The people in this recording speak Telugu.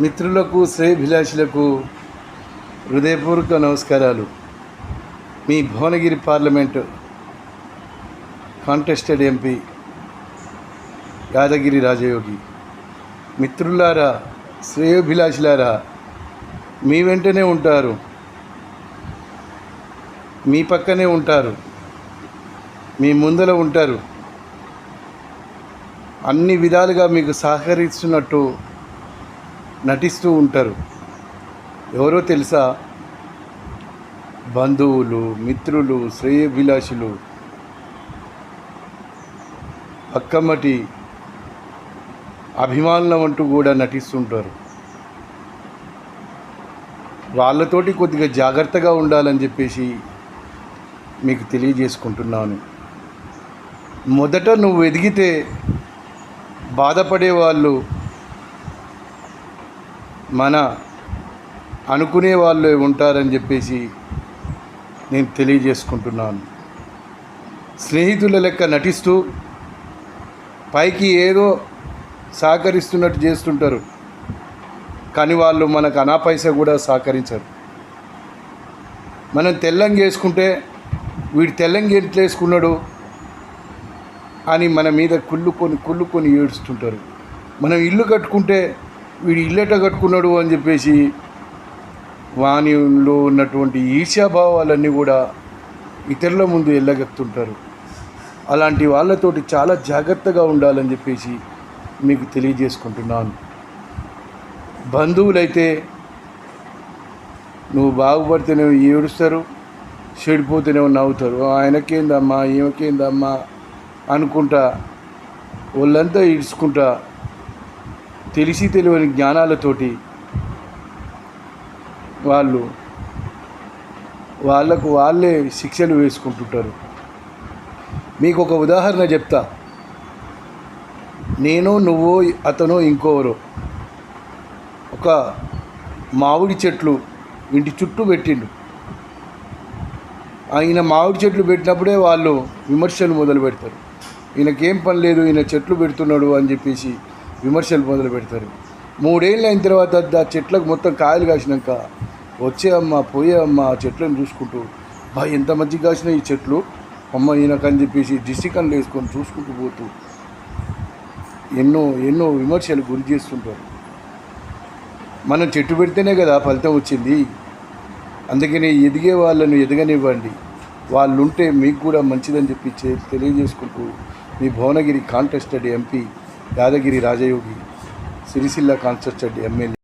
మిత్రులకు శ్రేయభిలాషులకు హృదయపూర్వక నమస్కారాలు. మీ Bhuvanagiri parliament contested MP Yadagiri Rajayogi. మిత్రులారా శ్రేయోభిలాషులారా మీ వెంటనే ఉంటారు. మీ పక్కనే ఉంటారు. మీ ముందర ఉంటారు. అన్ని విధాలుగా మీకు సహకరిస్తున్నట్టు నటిస్తూ ఉంటారు. ఎవరో తెలుసా? బంధువులు మిత్రులు శ్రేయభిలాషులు. అక్కమ్మటి అభిమానులం అంటూ కూడా నటిస్తుంటారు. వాళ్ళతోటి కొద్దిగా జాగ్రత్తగా ఉండాలని చెప్పేసి మీకు తెలియజేసుకుంటున్నాను. మొదట నువ్వు ఎదిగితే బాధపడే వాళ్ళు మన అనుకునే వాళ్ళు ఉంటారని చెప్పేసి నేను తెలియజేసుకుంటున్నాను. స్నేహితుల లెక్క నటిస్తూ పైకి ఏదో సహకరిస్తున్నట్టు చేస్తుంటారు. కానీ వాళ్ళు మనకు అనాపైస కూడా సహకరించరు. మనం తెల్లంగి వేసుకుంటే వీడు తెల్లంగి ఎట్లా వేసుకున్నాడు అని మన మీద కుళ్ళుకొని కుళ్ళుకొని ఏడుస్తుంటారు. మనం ఇల్లు కట్టుకుంటే వీడు ఇల్లెట కట్టుకున్నాడు అని చెప్పేసి వానిలో ఉన్నటువంటి ఈర్ష్యాభావాలన్నీ కూడా ఇతరుల ముందు ఎల్లగెత్తుంటారు. అలాంటి వాళ్ళతోటి చాలా జాగ్రత్తగా ఉండాలని చెప్పేసి మీకు తెలియజేసుకుంటున్నాను. బంధువులైతే నువ్వు బాగుపడితేనే ఏడుస్తారు చెడిపోతేనే నవ్వుతారు. ఆయనకేందమ్మా ఈమెకేందమ్మా అనుకుంటా వాళ్ళంతా ఇడుచుకుంటా తెలిసి తెలియని జ్ఞానాలతోటి వాళ్ళు వాళ్ళకు వాళ్ళే శిక్షలు వేసుకుంటుంటారు. మీకు ఒక ఉదాహరణ చెప్తా. నేను నువ్వు అతను ఇంకోరు ఒక మామిడి చెట్లు ఇంటి చుట్టూ పెట్టిండు. ఆయన మామిడి చెట్లు పెట్టినప్పుడే వాళ్ళు విమర్శలు మొదలు పెడతారు. ఈయనకేం పని లేదు ఈయన చెట్లు పెడుతున్నాడు అని చెప్పేసి విమర్శలు మొదలు పెడతారు. మూడేళ్ళు అయిన తర్వాత ఆ చెట్లకు మొత్తం కాయలు కాసినాక వచ్చే అమ్మ పోయే అమ్మ ఆ చెట్లను చూసుకుంటూ బా ఎంత మంచిగా కాసిన ఈ చెట్లు. అమ్మ ఈయనకని చెప్పేసి డిస్టికన్లు వేసుకొని చూసుకుంటూ పోతూ ఎన్నో ఎన్నో విమర్శలు గురి చేస్తుంటారు. మనం చెట్టు పెడితేనే కదా ఫలితం వచ్చింది. అందుకని ఎదిగే వాళ్ళను ఎదగనివ్వండి. వాళ్ళు ఉంటే మీకు కూడా మంచిదని చెప్పి తెలియజేసుకుంటూ మీ Bhuvanagiri contested MP Yadagiri Rajayogi Sircilla contested MLA.